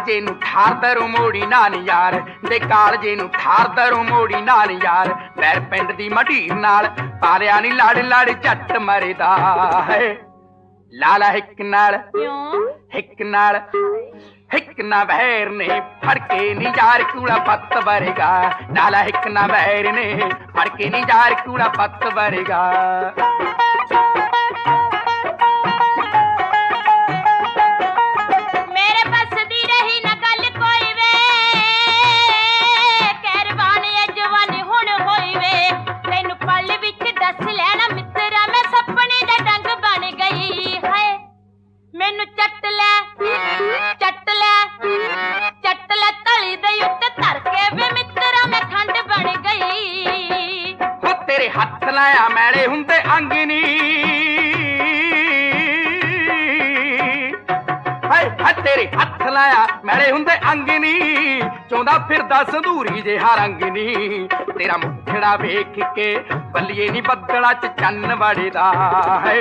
ਕਾਲਜੇ ਨੂੰ ਠਾਰ ਦਰੂ ਮੋੜੀ ਨਾਨ ਯਾਰ ਦੇ ਕਾਲਜੇ ਨੂੰ ਠਾਰ ਦਰੂ ਮੋੜੀ ਨਾਨ ਯਾਰ। ਪੈਰ ਪਿੰਡ ਦੀ ਮਢੀਰ ਨਾਲ ਪਾਲਿਆ ਨਹੀਂ ਲੜ ਲੜ ਝੱਟ ਮਰਦਾ ਹੈ। ਲਾਲਾ ਹਿੱਕ ਨਾਲ ਕਿਉਂ? ਹਿੱਕ ਨਾਲ ਹਿੱਕ ਨਾ ਵਹਿਰ ਨੇ ਫੜ ਕੇ ਨੀ ਯਾਰ ਕੂੜਾ ਪੱਤ ਵਰਗਾ। ਲਾਲਾ ਹਿੱਕ ਨਾ ਵਹਿਰ ਨੇ ਫੜ ਕੇ ਨੀ ਯਾਰ ਕੂੜਾ ਪੱਤ ਵਰਗਾ। ਹੱਥ ਲਾਇਆ ਮੈਲੇ ਹੁੰਦੇ ਅੰਗਨੀ ਹਾਏ ਹਾ ਤੇਰੇ ਹੱਥ ਲਾਇਆ ਮੈਲੇ ਹੁੰਦੇ ਅੰਗਨੀ ਫਿਰਦਾ ਸੰਧੂਰੀ ਜਿਹਾ ਰੰਗ ਤੇਰਾ ਮੁਖੜਾ ਵੇਖ ਕੇ ਬੱਲੀਏ ਨੀ ਬੱਦਲਾ ਚ ਚੰਨ ਵੜਦਾ। ਹੈ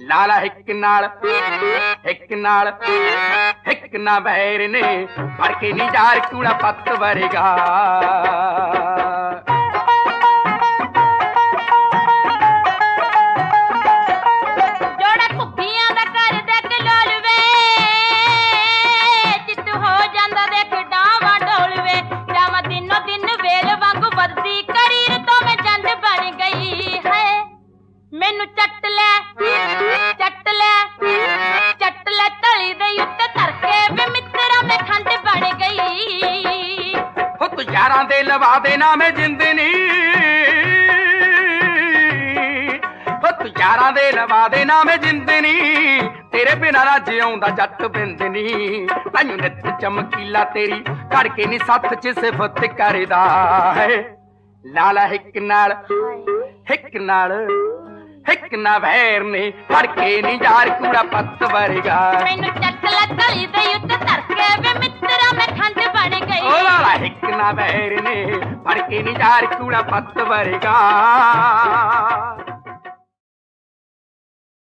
ਲਾਲਾ ਇੱਕ ਨਾਲ ਇੱਕ ਨਾਲ, ਇੱਕ ਨਾ ਬੈਰ ਨੇ। ਫੜ ਕੇ ਨੀ ਯਾਰ ਕੂੜਾ ਪੱਤ ਵਰਗਾ। ਮੈਨੂੰ ਚੱਟ ਲੈ। ਚੱਟ ਲੈ। ਚੱਟ ਲੈ ਤਲੀ ਦੇ ਉੱਤੇ ਧਰ ਕੇ ਵੇ ਮਿੱਤਰਾ ਮੈਂ ਖੰਡ ਬਣ ਗਈ। ਹੋ ਤੂੰ ਯਾਰਾਂ ਦੇ ਲਵਾ ਦੇ ਨਾ ਮੈਂ ਜਿੰਦਨੀ। ਹੋ ਤੂੰ ਯਾਰਾਂ ਦੇ ਲਵਾ ਦੇ ਨਾ ਮੈਂ ਜਿੰਦਨੀ। ਤੇਰੇ ਬਿਨਾਂ ਨਾ ਜਿਉਂਦਾ ਜੱਟ ਬਿੰਦਨੀ। ਤੈਨੂੰ ਨਿੱਤ ਚਮਕੀਲਾ ਤੇਰੀ ਘੜ ਕੇ ਨੀ ਸੱਥ ਚ ਸਿਫਤ ਕਰਦਾ ਹੈ। ਲਾਲਾ ਹਿੱਕ ਨਾਲ ਹਿੱਕ ਨਾਲ। ਨਾ ਵੈਰ ਨੇ ਫੜ ਕੇ ਨੀ ਯਾਰ ਕੂੜਾ ਪੱਤ ਵਰਗਾ। ਮੈਨੂੰ ਚੱਟ ਲੈ ਤਲੀ ਦੇ ਉੱਤੇ ਧਰ ਕੇ ਵੇ ਮਿੱਤਰਾ ਮੈਂ ਖੰਡ ਬਣ ਗਈ। ਓ ਲਾਲਾ ਹਿੱਕ ਨਾ ਵੈਰ ਨੇ ਫੜ ਕੇ ਨੀ ਯਾਰ ਕੂੜਾ ਪੱਤ ਵਰਗਾ।